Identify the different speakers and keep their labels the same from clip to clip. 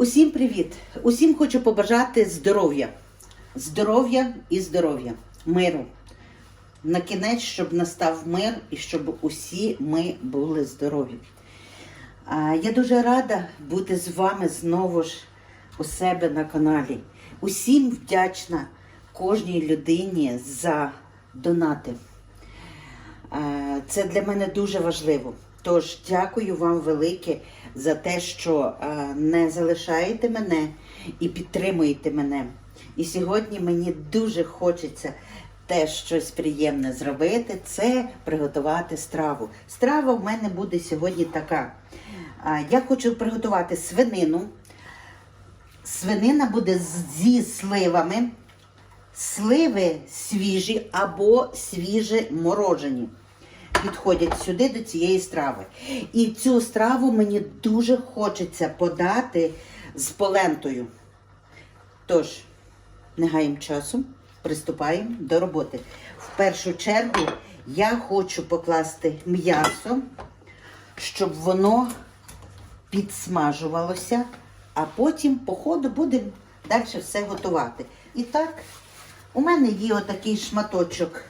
Speaker 1: Усім привіт! Усім хочу побажати здоров'я. Здоров'я і здоров'я, миру. На кінець, щоб настав мир і щоб усі ми були здорові. Я дуже рада бути з вами знову ж у себе на каналі. Усім вдячна кожній людині за донати. Це для мене дуже важливо. Тож дякую вам велике за те, що е, не залишаєте мене і підтримуєте мене. І сьогодні мені дуже хочеться теж щось приємне зробити. Це приготувати страву. Страва в мене буде сьогодні така. Я хочу приготувати свинину. Свинина буде зі сливами. Сливи свіжі або свіже морожені підходять сюди до цієї страви. І цю страву мені дуже хочеться подати з полентою. Тож, не часу, приступаємо до роботи. В першу чергу я хочу покласти м'ясо, щоб воно підсмажувалося, а потім по ходу будемо далі все готувати. І так, у мене є отакий шматочок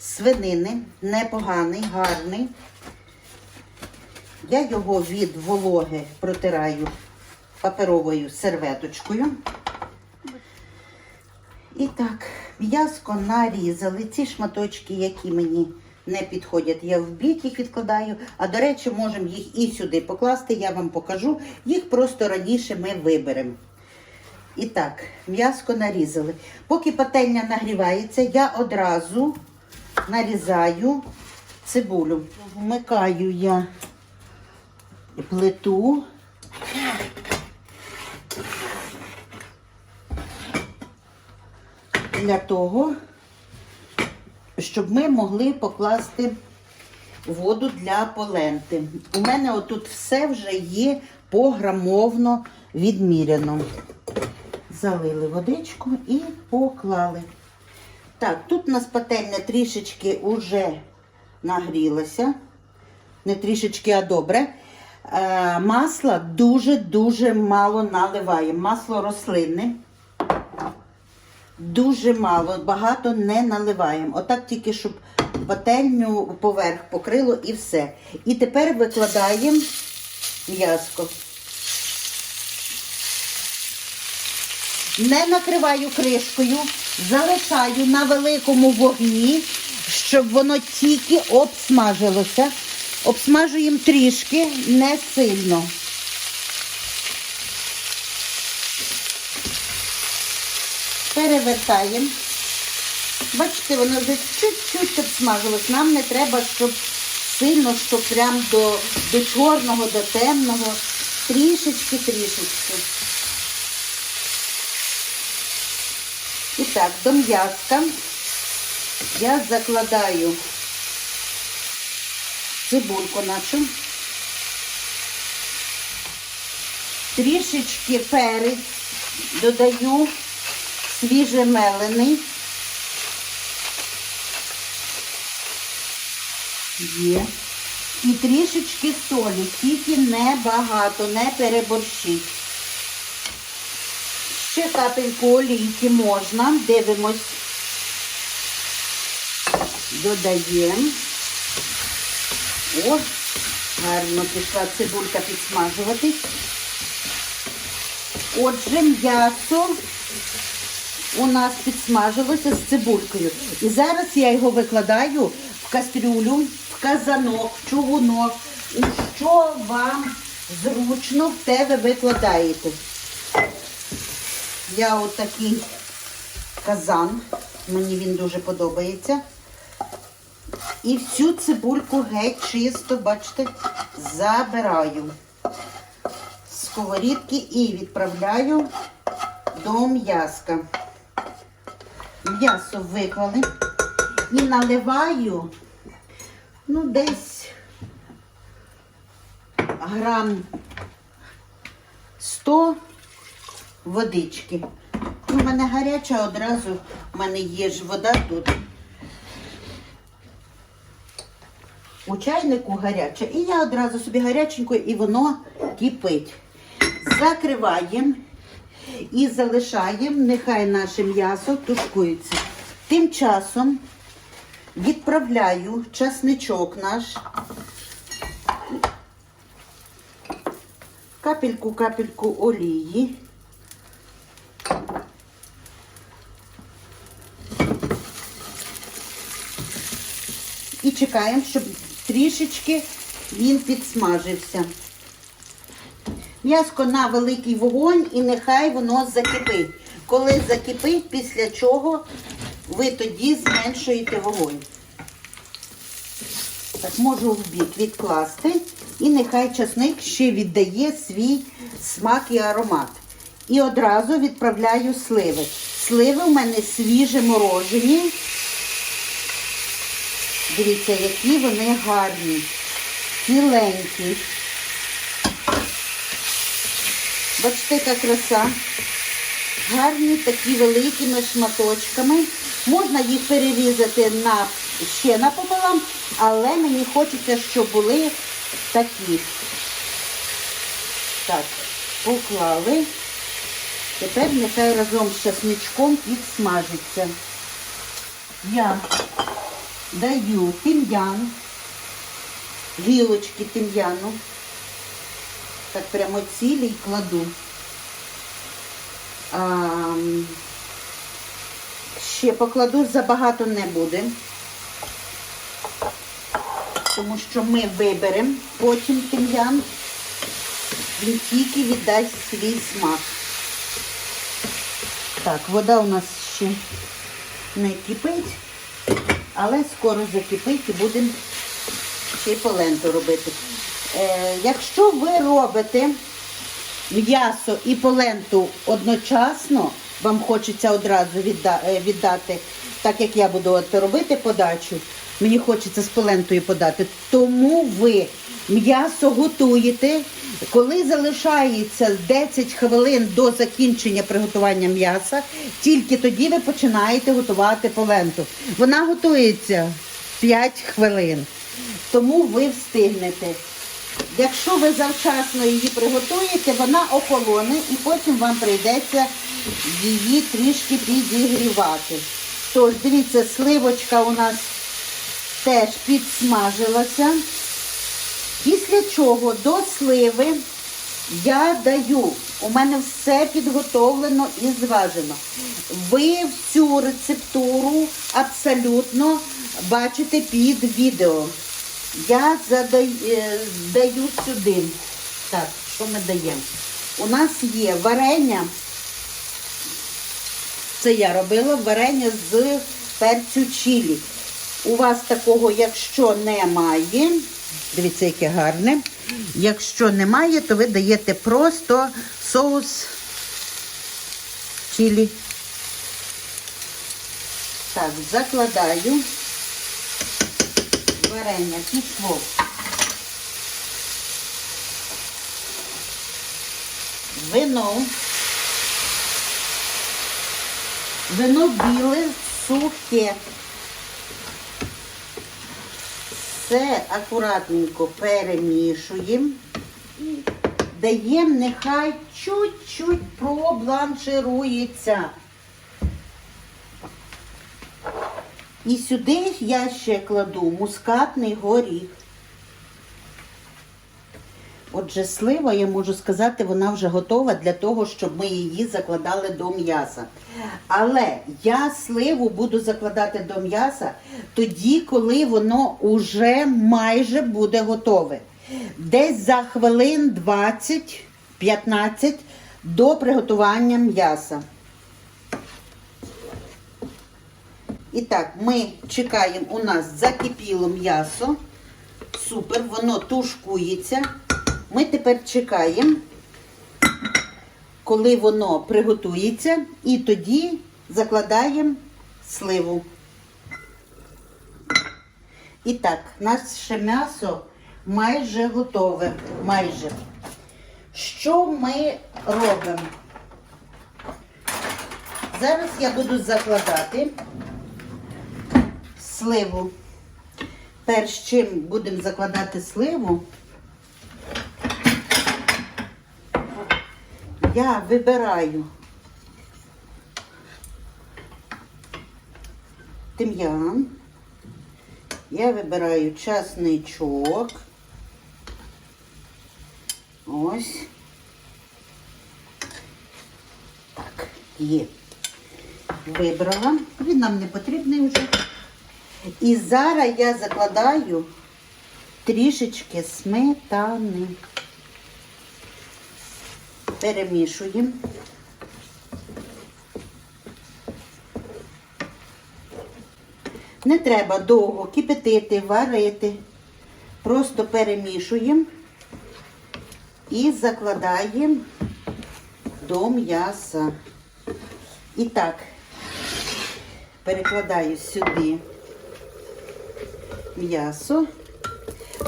Speaker 1: свинини, непоганий, гарний. Я його від вологи протираю паперовою серветочкою. І так, м'язко нарізали. Ці шматочки, які мені не підходять, я в бік їх відкладаю. А до речі, можемо їх і сюди покласти, я вам покажу. Їх просто раніше ми виберемо. І так, м'яско нарізали. Поки пательня нагрівається, я одразу нарізаю цибулю. Вмикаю я плиту. Для того, щоб ми могли покласти воду для поленти. У мене отут все вже є пограмовно відміряно. Залили водичку і поклали. Так, тут у нас пательня трішечки уже нагрілася. Не трішечки, а добре. Е, масла дуже-дуже мало наливаємо. Масло рослинне. Дуже мало, багато не наливаємо. Отак тільки, щоб пательню поверх покрило і все. І тепер викладаємо м'яско. Не накриваю кришкою, залишаю на великому вогні, щоб воно тільки обсмажилося. Обсмажуємо трішки, не сильно. Перевертаємо. Бачите, воно вже чуть-чуть обсмажилось. Нам не треба, щоб сильно, щоб прям до, до чорного, до темного. Трішечки, І так, до м'язка я закладаю цибульку нашу, трішечки перець додаю свіжемелений. Є. І трішечки солі, тільки небагато, не переборщіть. Ще капельку олійки можна. Дивимось. Додаємо. О, гарно пішла цибулька підсмажуватись. Отже, м'ясо у нас підсмажилося з цибулькою. І зараз я його викладаю в кастрюлю, в казанок, в чугунок. І що вам зручно, в те ви викладаєте. Я отакий казан, мені він дуже подобається. І всю цибульку геть чисто, бачите, забираю з сковорідки і відправляю до м'яска. М'ясо виклали і наливаю, ну, десь грам 100 водички. У мене гаряча одразу, у мене є ж вода тут. У чайнику гаряча. І я одразу собі гаряченько, і воно кипить. Закриваємо і залишаємо, нехай наше м'ясо тушкується. Тим часом відправляю часничок наш. Капельку-капельку олії. Чекаємо, щоб трішечки він підсмажився. М'яско на великий вогонь і нехай воно закипить. Коли закипить, після чого ви тоді зменшуєте вогонь. Так, можу в бік відкласти. І нехай часник ще віддає свій смак і аромат. І одразу відправляю сливи. Сливи у мене свіжі морожені. Дивіться, які вони гарні, ціленькі. Бачите, яка краса. Гарні, такі великими шматочками. Можна їх перерізати на, ще напополам, але мені хочеться, щоб були такі. Так, поклали. Тепер нехай разом з часничком підсмажиться. Я даю тим'ян, гілочки тим'яну. Так прямо цілі кладу. А, ще покладу, забагато не буде. Тому що ми виберемо потім тим'ян. Він тільки віддасть свій смак. Так, вода у нас ще не кипить, але скоро закипить і будемо ще й поленто робити. Е, якщо ви робите м'ясо і поленту одночасно, вам хочеться одразу відда- е, віддати, так як я буду робити подачу, мені хочеться з полентою подати, тому ви м'ясо готуєте, коли залишається 10 хвилин до закінчення приготування м'яса, тільки тоді ви починаєте готувати поленту. Вона готується 5 хвилин, тому ви встигнете. Якщо ви завчасно її приготуєте, вона охолоне і потім вам прийдеться її трішки підігрівати. Тож, дивіться, сливочка у нас теж підсмажилася. Після чого до сливи я даю, у мене все підготовлено і зважено. Ви цю рецептуру абсолютно бачите під відео. Я задаю, е, даю сюди. Так, що ми даємо? У нас є варення. Це я робила варення з перцю чилі. У вас такого, якщо немає, дивіться, яке гарне. Якщо немає, то ви даєте просто соус чилі. Так, закладаю. Варення пішло. Вино. Вино біле, сухе. Все акуратненько перемішуємо. Даємо, нехай чуть-чуть пробланширується. І сюди я ще кладу мускатний горіх. Отже, слива, я можу сказати, вона вже готова для того, щоб ми її закладали до м'яса. Але я сливу буду закладати до м'яса тоді, коли воно уже майже буде готове. Десь за хвилин 20-15 до приготування м'яса. І так, ми чекаємо, у нас закипіло м'ясо. Супер, воно тушкується. Ми тепер чекаємо, коли воно приготується, і тоді закладаємо сливу. І так, наше м'ясо майже готове. Майже. Що ми робимо? Зараз я буду закладати сливу. Перш чим будемо закладати сливу, я вибираю тим'ян. Я вибираю часничок. Ось. Так, є. Вибрала. Він нам не потрібний вже. І зараз я закладаю трішечки сметани. Перемішуємо. Не треба довго кипятити, варити. Просто перемішуємо і закладаємо до м'яса. І так, перекладаю сюди м'ясо.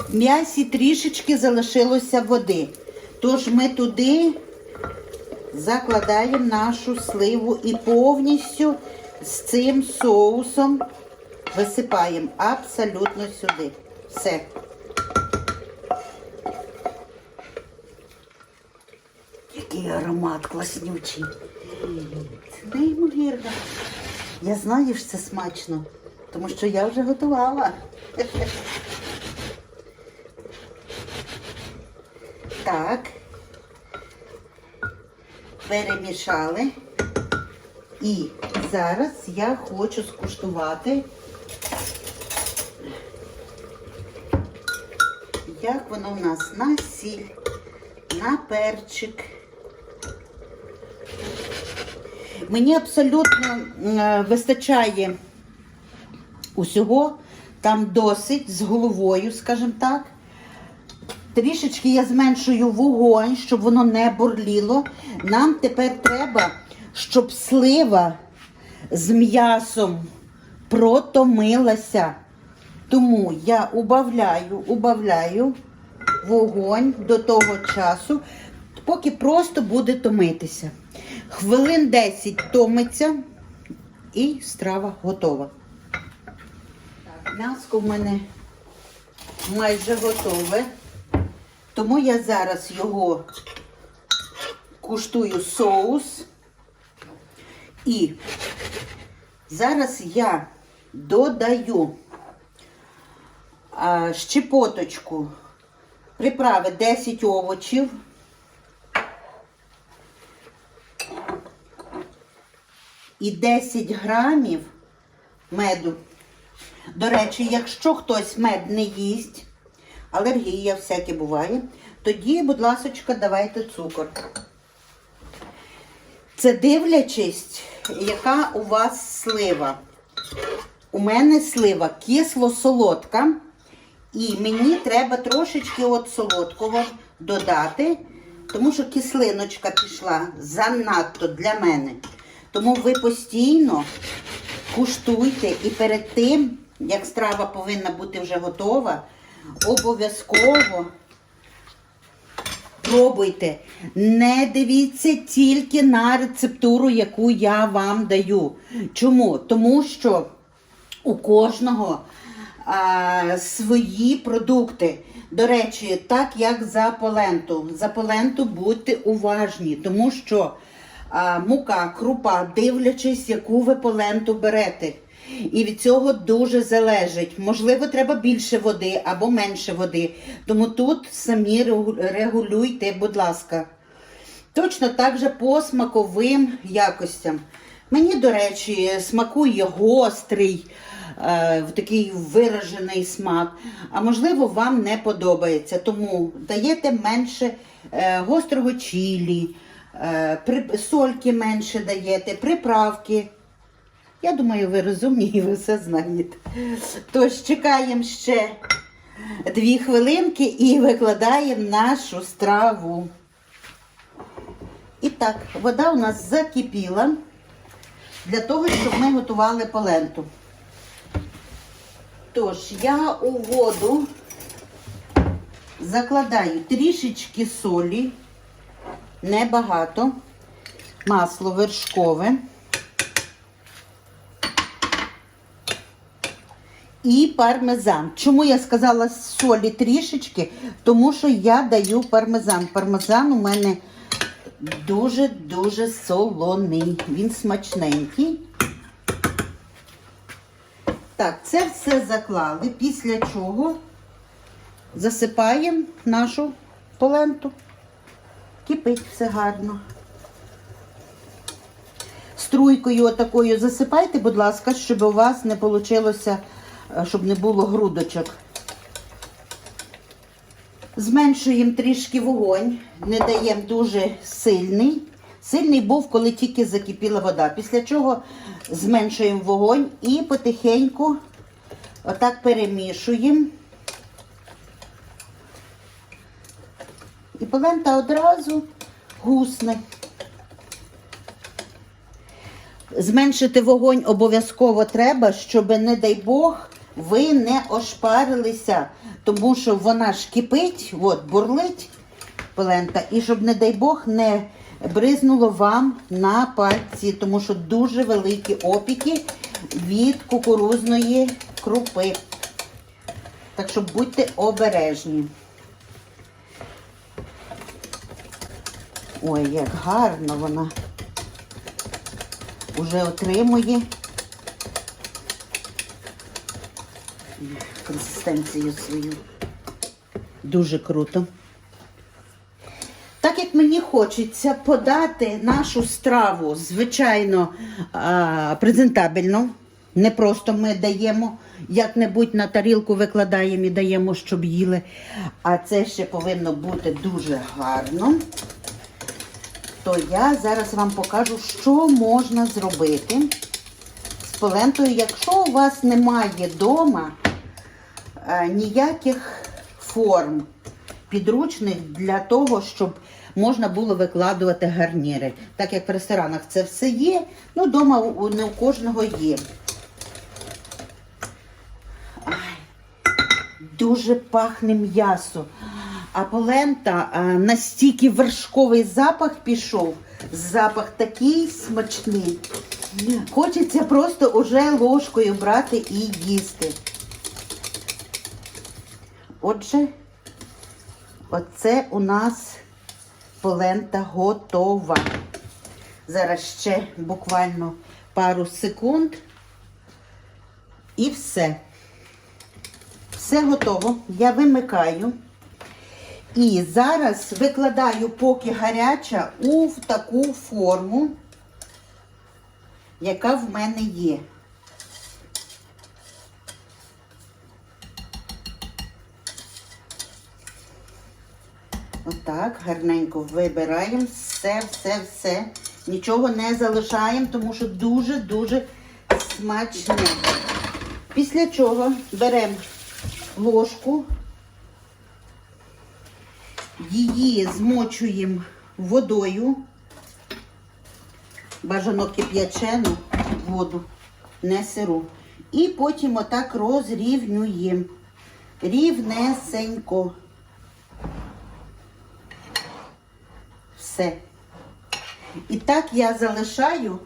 Speaker 1: В м'ясі трішечки залишилося води. Тож ми туди закладаємо нашу сливу і повністю з цим соусом висипаємо абсолютно сюди. Все. Який аромат класнючий. Це неймовірно. Я знаю, що це смачно, тому що я вже готувала. Так. Перемішали. І зараз я хочу скуштувати, як воно в нас на сіль, на перчик. Мені абсолютно е, вистачає усього, там досить з головою, скажімо так. Трішечки я зменшую вогонь, щоб воно не бурліло. Нам тепер треба, щоб слива з м'ясом протомилася. Тому я убавляю, убавляю вогонь до того часу, поки просто буде томитися. Хвилин 10 томиться і страва готова. Так, м'яско в мене майже готове. Тому я зараз його куштую соус. І зараз я додаю щепоточку приправи 10 овочів. І 10 грамів меду. До речі, якщо хтось мед не їсть, алергія всяке буває, тоді, будь ласка, давайте цукор. Це дивлячись, яка у вас слива. У мене слива кисло-солодка, і мені треба трошечки от солодкого додати, тому що кислиночка пішла занадто для мене. Тому ви постійно куштуйте і перед тим, як страва повинна бути вже готова, обов'язково пробуйте. Не дивіться тільки на рецептуру, яку я вам даю. Чому? Тому що у кожного а, свої продукти. До речі, так як за поленту. За поленту будьте уважні, тому що а, мука, крупа, дивлячись, яку ви поленту берете. І від цього дуже залежить. Можливо, треба більше води або менше води. Тому тут самі регулюйте, будь ласка. Точно так же по смаковим якостям. Мені, до речі, смакує гострий, е, такий виражений смак. А можливо, вам не подобається. Тому даєте менше е, гострого чілі, е, при- сольки менше даєте, приправки. Я думаю, ви розумні і ви все знаєте. Тож чекаємо ще дві хвилинки і викладаємо нашу страву. І так, вода у нас закипіла для того, щоб ми готували поленту. Тож, я у воду закладаю трішечки солі, небагато, масло вершкове. І пармезан. Чому я сказала солі трішечки? Тому що я даю пармезан. Пармезан у мене дуже-дуже солоний. Він смачненький. Так, це все заклали, після чого засипаємо нашу поленту. Кипить все гарно. Струйкою отакою засипайте, будь ласка, щоб у вас не вийшло, щоб не було грудочок. Зменшуємо трішки вогонь, не даємо дуже сильний. Сильний був, коли тільки закипіла вода. Після чого зменшуємо вогонь і потихеньку отак перемішуємо. І полента одразу гусне. Зменшити вогонь обов'язково треба, щоб, не дай Бог, ви не ошпарилися, тому що вона ж кипить, от, бурлить полента, і щоб, не дай Бог, не бризнуло вам на пальці, тому що дуже великі опіки від кукурузної крупи. Так що будьте обережні. Ой, як гарно вона уже отримує консистенцію свою. Дуже круто. Так як мені хочеться подати нашу страву, звичайно, презентабельно. Не просто ми даємо як-небудь на тарілку викладаємо і даємо, щоб їли. А це ще повинно бути дуже гарно. То я зараз вам покажу, що можна зробити з полентою, якщо у вас немає вдома ніяких форм підручних для того, щоб можна було викладувати гарніри. Так як в ресторанах це все є, ну вдома не у кожного є. Ай, дуже пахне м'ясо. А полента а, настільки вершковий запах пішов. Запах такий смачний. Хочеться просто уже ложкою брати і їсти. Отже, оце у нас полента готова. Зараз ще буквально пару секунд. І все. Все готово. Я вимикаю. І зараз викладаю, поки гаряча, у таку форму, яка в мене є. Отак, гарненько вибираємо все, все, все. Нічого не залишаємо, тому що дуже-дуже смачне. Після чого беремо ложку, її змочуємо водою, бажано кип'ячену воду, не сиру. І потім отак розрівнюємо. Рівнесенько. Все. І так я залишаю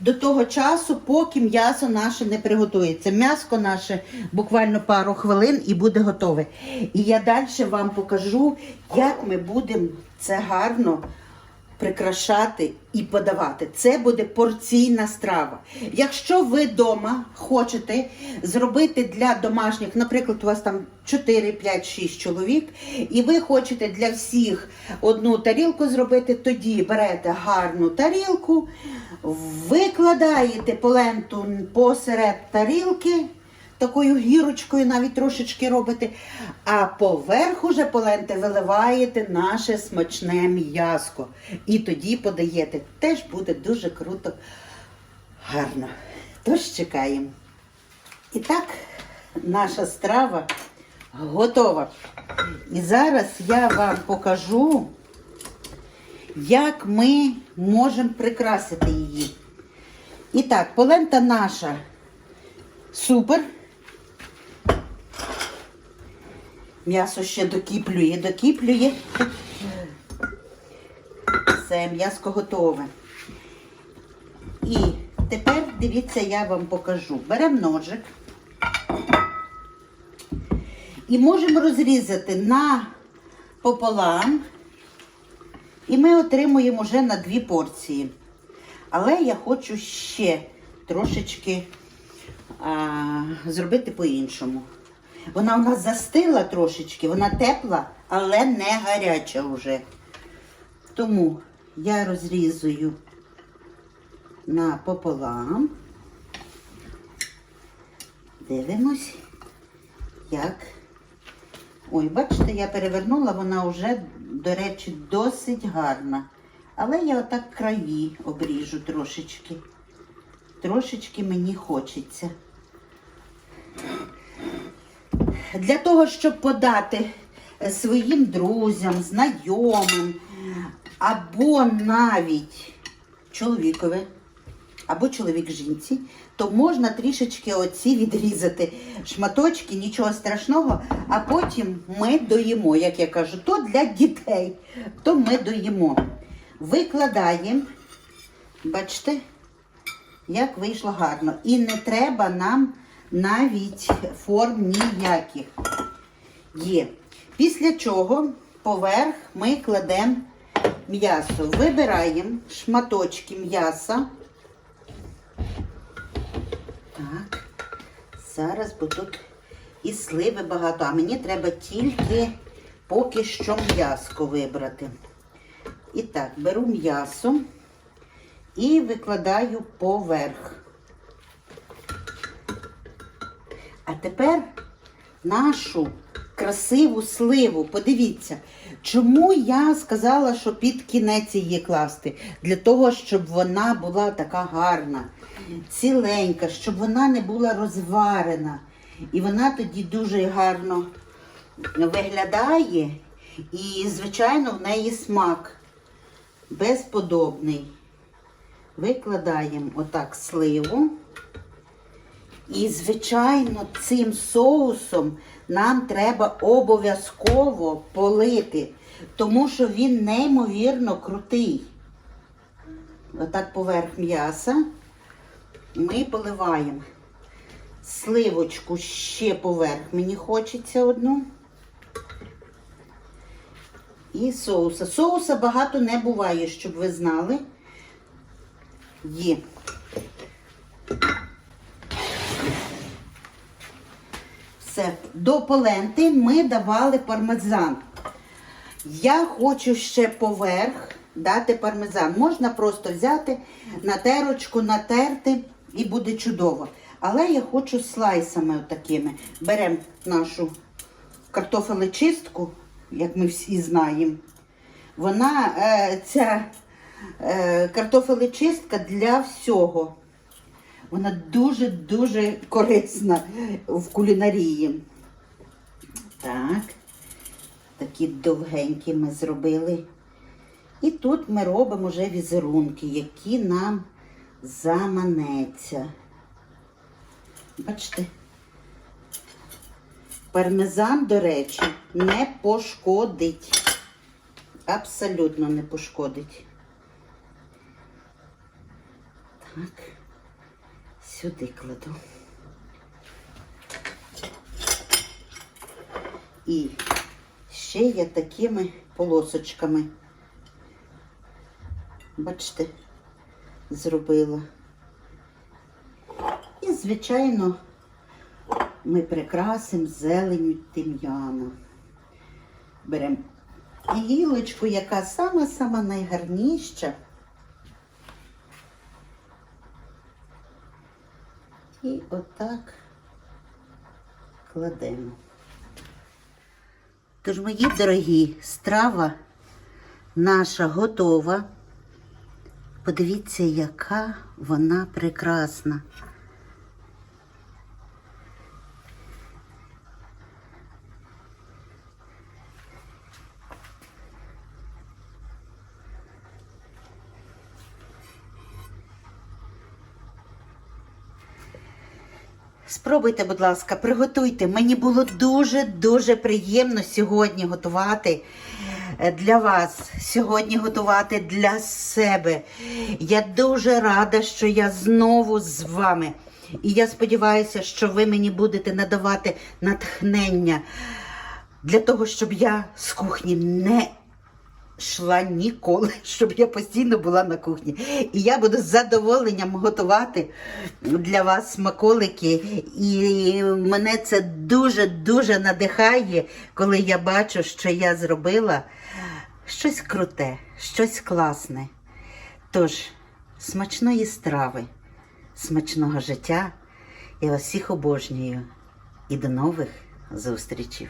Speaker 1: до того часу, поки м'ясо наше не приготується. М'ясо наше буквально пару хвилин і буде готове. І я далі вам покажу, як ми будемо це гарно прикрашати і подавати. Це буде порційна страва. Якщо ви вдома хочете зробити для домашніх, наприклад, у вас там 4, 5, 6 чоловік, і ви хочете для всіх одну тарілку зробити, тоді берете гарну тарілку, викладаєте поленту посеред тарілки. Такою гірочкою навіть трошечки робите, а поверх уже поленти виливаєте наше смачне м'яско. І тоді подаєте. Теж буде дуже круто, гарно. Тож чекаємо. І так, наша страва готова. І зараз я вам покажу, як ми можемо прикрасити її. І так, полента наша супер. М'ясо ще докіплює, докіплює. Все, м'яско готове. І тепер дивіться, я вам покажу. Беремо ножик і можемо розрізати на пополам І ми отримуємо вже на дві порції. Але я хочу ще трошечки а, зробити по-іншому. Вона у нас застила трошечки, вона тепла, але не гаряча вже. Тому я розрізую напополам. Дивимось, як. Ой, бачите, я перевернула, вона вже, до речі, досить гарна. Але я отак краї обріжу трошечки. Трошечки мені хочеться. Для того, щоб подати е, своїм друзям, знайомим, або навіть чоловікові, або чоловік жінці, то можна трішечки оці відрізати шматочки, нічого страшного, а потім ми доїмо, як я кажу, то для дітей, то ми доїмо. Викладаємо, бачите, як вийшло гарно. І не треба нам навіть форм ніяких. Є. Після чого поверх ми кладемо м'ясо. Вибираємо шматочки м'яса. Так. Зараз, бо тут і сливи багато, а мені треба тільки поки що м'яско вибрати. І так, беру м'ясо і викладаю поверх. А тепер нашу красиву сливу. Подивіться, чому я сказала, що під кінець її класти? Для того, щоб вона була така гарна, ціленька, щоб вона не була розварена. І вона тоді дуже гарно виглядає. І, звичайно, в неї смак безподобний. Викладаємо отак сливу. І, звичайно, цим соусом нам треба обов'язково полити, тому що він неймовірно крутий. Отак поверх м'яса ми поливаємо сливочку ще поверх. Мені хочеться одну. І соуса. Соуса багато не буває, щоб ви знали. Є. Все. До поленти ми давали пармезан. Я хочу ще поверх дати пармезан. Можна просто взяти на терочку, натерти і буде чудово. Але я хочу слайсами отакими. Беремо нашу картофелечистку, як ми всі знаємо. Вона, е, ця е, картофелечистка для всього. Вона дуже-дуже корисна в кулінарії. Так, такі довгенькі ми зробили. І тут ми робимо вже візерунки, які нам заманеться. Бачите, пармезан, до речі, не пошкодить. Абсолютно не пошкодить. Так сюди кладу. І ще я такими полосочками, бачите, зробила. І, звичайно, ми прикрасимо зеленю тим'яна. Беремо гілочку, яка сама-сама найгарніша. І отак кладемо. Тож, мої дорогі, страва наша готова. Подивіться, яка вона прекрасна. Спробуйте, будь ласка, приготуйте. Мені було дуже-дуже приємно сьогодні готувати е, для вас, сьогодні готувати для себе. Я дуже рада, що я знову з вами. І я сподіваюся, що ви мені будете надавати натхнення для того, щоб я з кухні не йшла ніколи, щоб я постійно була на кухні. І я буду з задоволенням готувати для вас смаколики. І мене це дуже-дуже надихає, коли я бачу, що я зробила щось круте, щось класне. Тож, смачної страви, смачного життя. Я вас всіх обожнюю. І до нових зустрічей.